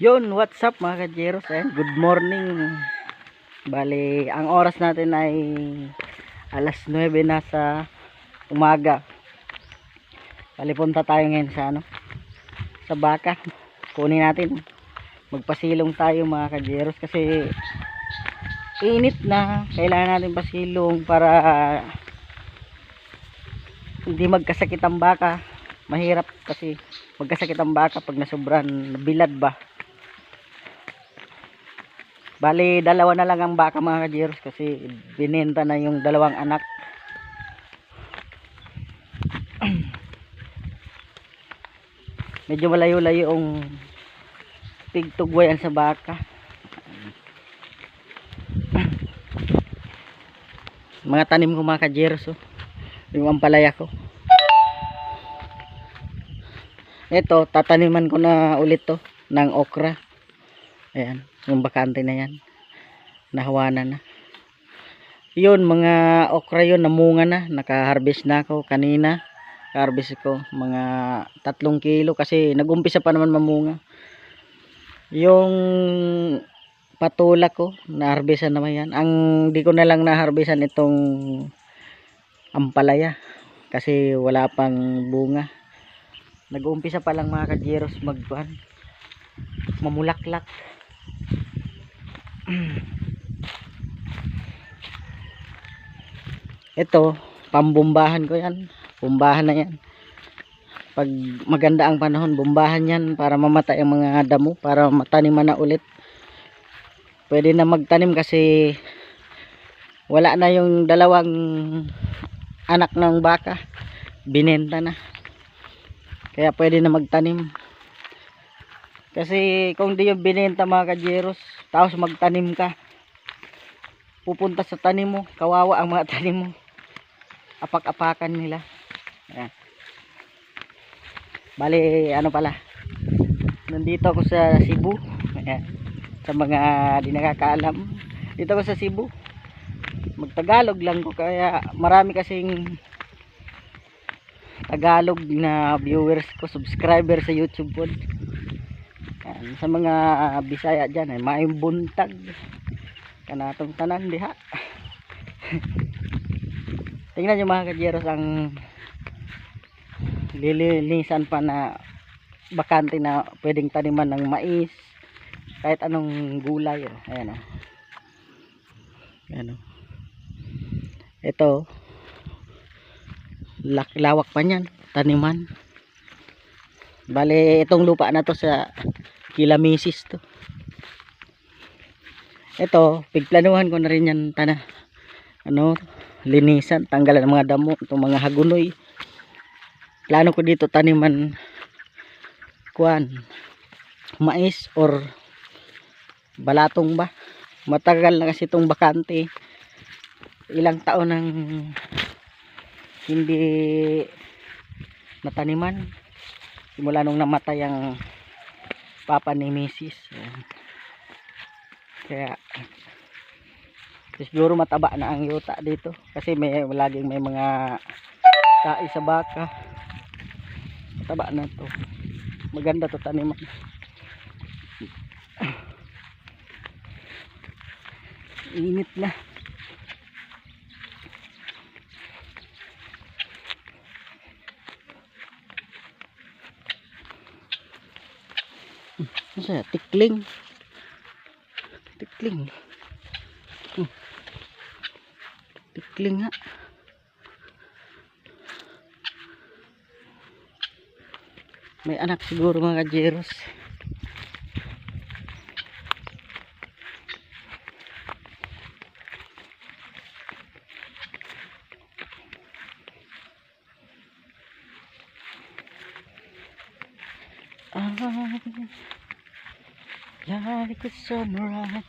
Yun, what's up mga kajeros? Ayan, good morning. Bali, ang oras natin ay alas 9 na sa umaga. Bali, punta tayo ngayon sa ano? Sa baka. Kunin natin. Magpasilong tayo mga kajeros kasi init na. Kailangan natin pasilong para hindi magkasakit ang baka. Mahirap kasi magkasakit ang baka pag nasobran bilad ba. Bali, dalawa na lang ang baka mga kajeros kasi binenta na yung dalawang anak. Medyo malayo-layo yung tigtugwayan sa baka. Mga tanim ko mga kajeros oh. Yung ampalaya ko. Ito, tataniman ko na ulit to ng okra. Ayan, yung bakante na yan. Nahawanan na. Yun, mga okra yun, namunga na. Naka-harvest na ako kanina. Harvest ko mga tatlong kilo kasi nag-umpisa pa naman mamunga. Yung patula ko, na-harvestan naman yan. Ang di ko na lang na-harvestan itong ampalaya kasi wala pang bunga. Nag-uumpisa pa lang mga kajeros magbuhan. Mamulaklak. Ito, pambumbahan ko yan. Bumbahan na yan. Pag maganda ang panahon, bumbahan yan para mamatay ang mga damo, para mataniman na ulit. Pwede na magtanim kasi wala na yung dalawang anak ng baka. Binenta na. Kaya pwede na magtanim. Kasi kung di yung binenta mga kajeros, tapos magtanim ka, pupunta sa tanim mo, kawawa ang mga tanim mo. Apak-apakan nila. Ayan. Bali, ano pala, nandito ako sa Cebu. Ayan. Sa mga di nakakaalam, dito ako sa Cebu. Magtagalog lang ko, kaya marami kasing Tagalog na viewers ko, subscriber sa YouTube po. Sa mga Bisaya dyan, ay maayong buntag. Kanatong tanan diha. Tingnan nyo mga kajeros ang lilinisan pa na bakante na pwedeng taniman ng mais kahit anong gulay oh. ayan oh. ayan oh. ito lak lawak pa niyan taniman bale itong lupa na to sa kilamisis to. Ito pigplanuhan ko na rin yan tana. Ano linisan tanggalan ng mga damo itong mga hagunoy. Plano ko dito taniman kuan mais or balatong ba? Matagal na kasi itong bakante. Ilang taon nang hindi nataniman. Simula nung namatay ang papa ni Mrs. Ayan. kaya siguro mataba na ang yuta dito. Kasi may laging may mga kai sa baka. Mataba na to. Maganda to taniman. Init na Siya? Tikling. Tikling. Hmm. Tikling nga. May anak siguro mga kajeros. Ah, like a samurai.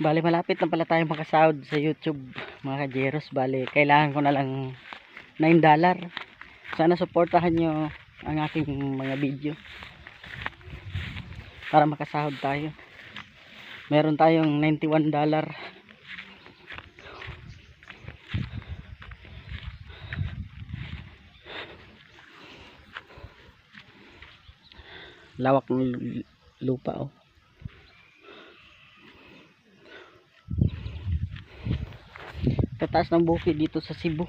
Bali malapit na pala tayo makasahod sa YouTube mga kajeros. Bali kailangan ko na lang 9 dollar. Sana suportahan nyo ang aking mga video para makasahod tayo. Meron tayong 91 dollar. Lawak ng lu- lupa oh. Tataas ng bukid dito sa Cebu.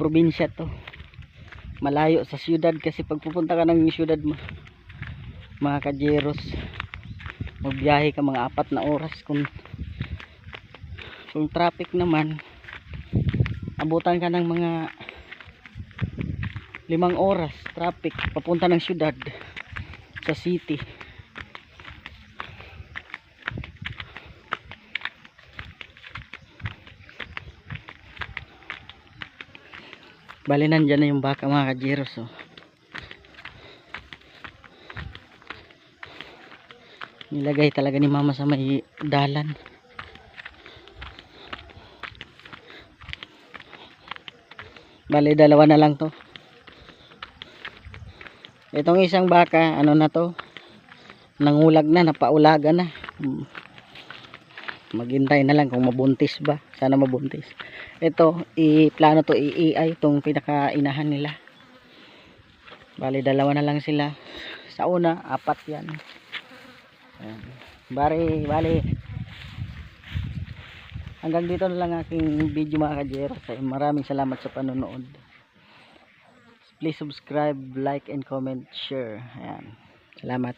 Probinsya to. Malayo sa siyudad kasi pag pupunta ka ng siyudad mo mga kajeros. Magbiyahe ka mga apat na oras kung kung traffic naman. Abutan ka ng mga limang oras traffic papunta ng syudad sa city. Bali nandyan na yung baka mga kajeros oh. Nilagay talaga ni mama sa may dalan. Bali dalawa na lang to. Itong isang baka ano na to? Nangulag na napaulaga na. Maghintay na lang kung mabuntis ba. Sana mabuntis. Ito i-plano to i-AI itong pinakainahan nila. Bali dalawa na lang sila. Sa una apat yan Ayan. Bari, bali. Hanggang dito na lang aking video mga kajero. Maraming salamat sa panonood. Please subscribe, like, and comment, share. Ayan. Salamat.